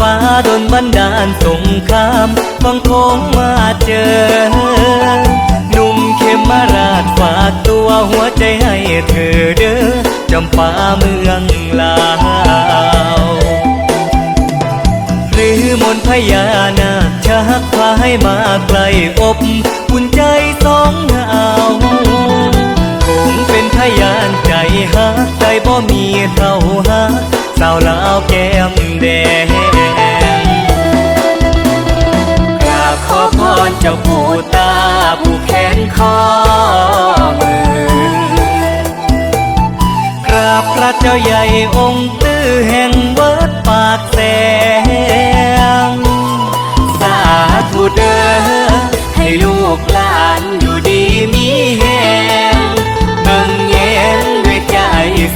ฟ้าโดนบันดาลสงครามฟังคงมาเจอ หนุ่มเข้มมาราดฝากตัวหัวใจให้เธอเด้อจำปาเมืองลาวหรือมนพญานาคชักพาให้มาไกลอบอุ่นใจสองหาวคงเป็นพยานใจฮักใจบ่มีเท่าฮักสาวลาวแก้มแดง เจ้าปู่ตาผู้แขนคอมือกราบพระเจ้าใหญ่องค์ตื้อแห่งวัดปากแสงสาธุเด้อให้ลูกหลานอยู่ดีมีแหงเบิ่งแยงด้วยใจ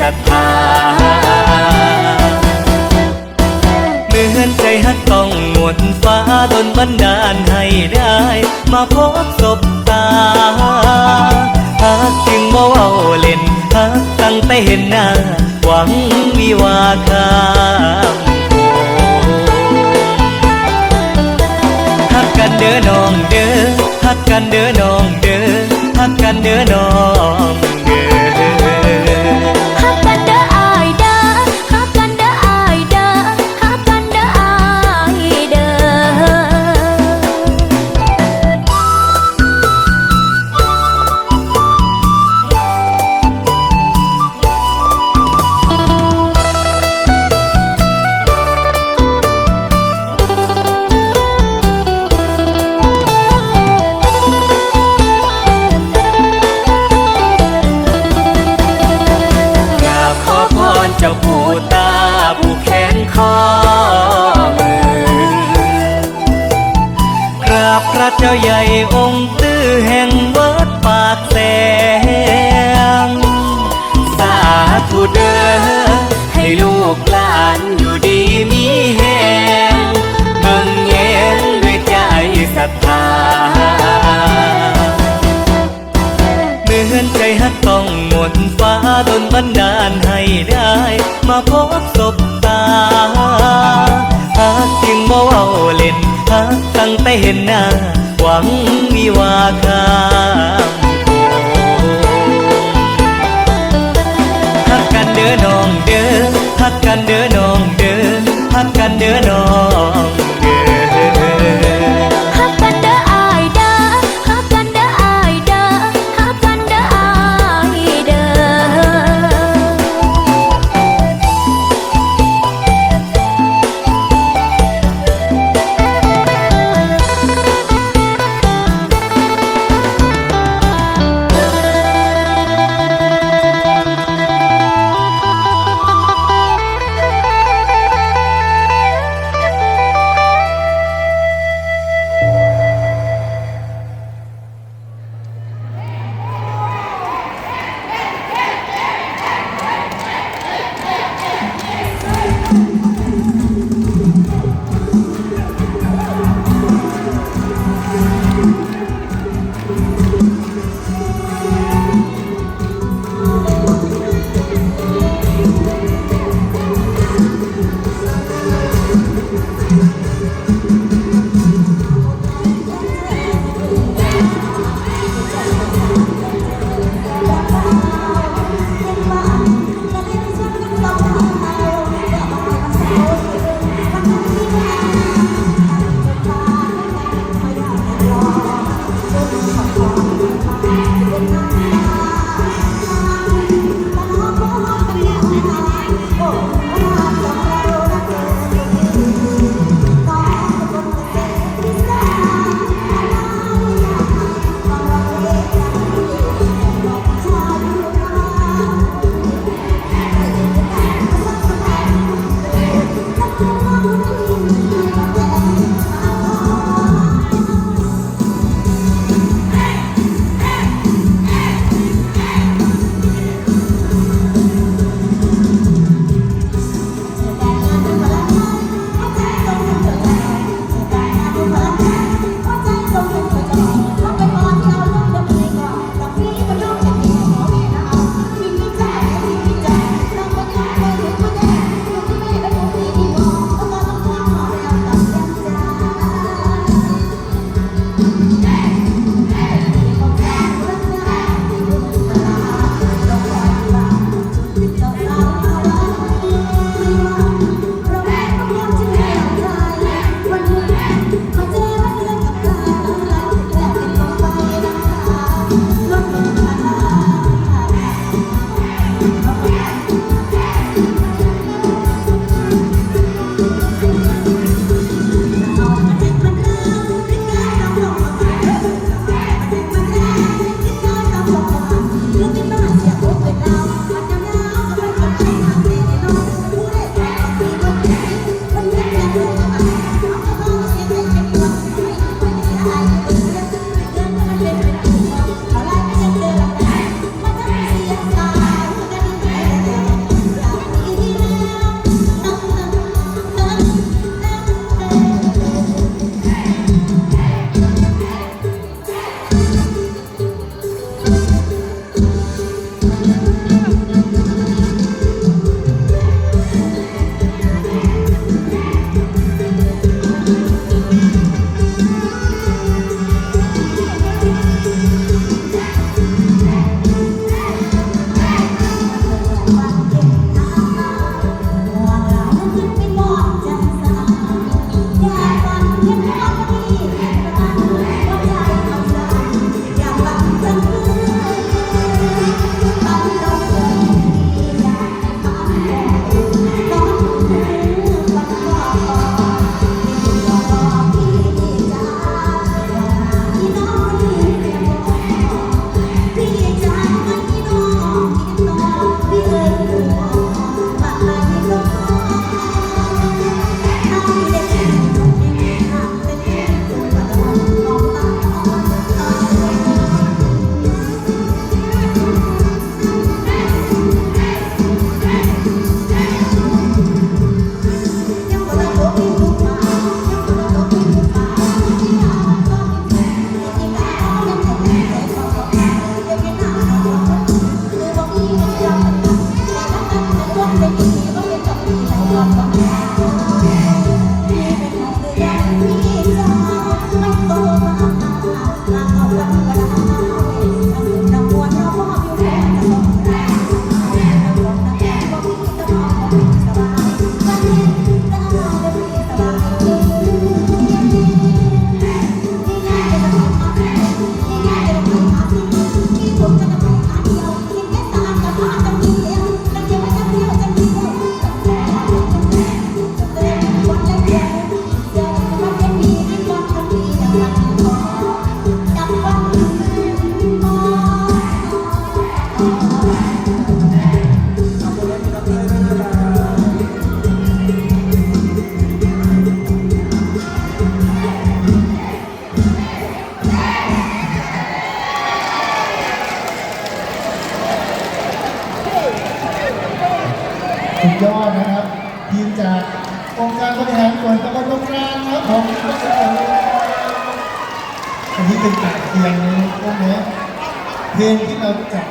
ศรัทธาเหมือนใจฮักต้องหมดฟ้าดนบันดาล ได้มาพบศบตาฮักจึงบ่เว้าเล่นฮักตั้งแต่เห็นหน้า หวังวิวาคามโกฮักกันเด้อน้องเด้อฮักกันเด้อน้องเด้อฮักกันเด้อน้อง บพระเจ้าใหญ่องค์ตื้อแห่งวัดปากแสงสาธุเด้อให้ลูกหลานอยู่ดีมีแหงเบิ่งแยงด้วยใจศรัทธาเมื่อนใจฮักต้องหมดฟ้าดนบันดาลให้ได้ มาพบศบตาฮักจึง บ่เว้าเล่นฮักตั้งแต่เห็นหน้า หวังวิวาคามฮักกันเด้อน้องเด้อฮักกันเด้อน้องเด้อฮักกันเด้อน้อง ตรางนะครับผอันนี้เป็นการเตียงนะพวกนี้เพลงที่เราจับ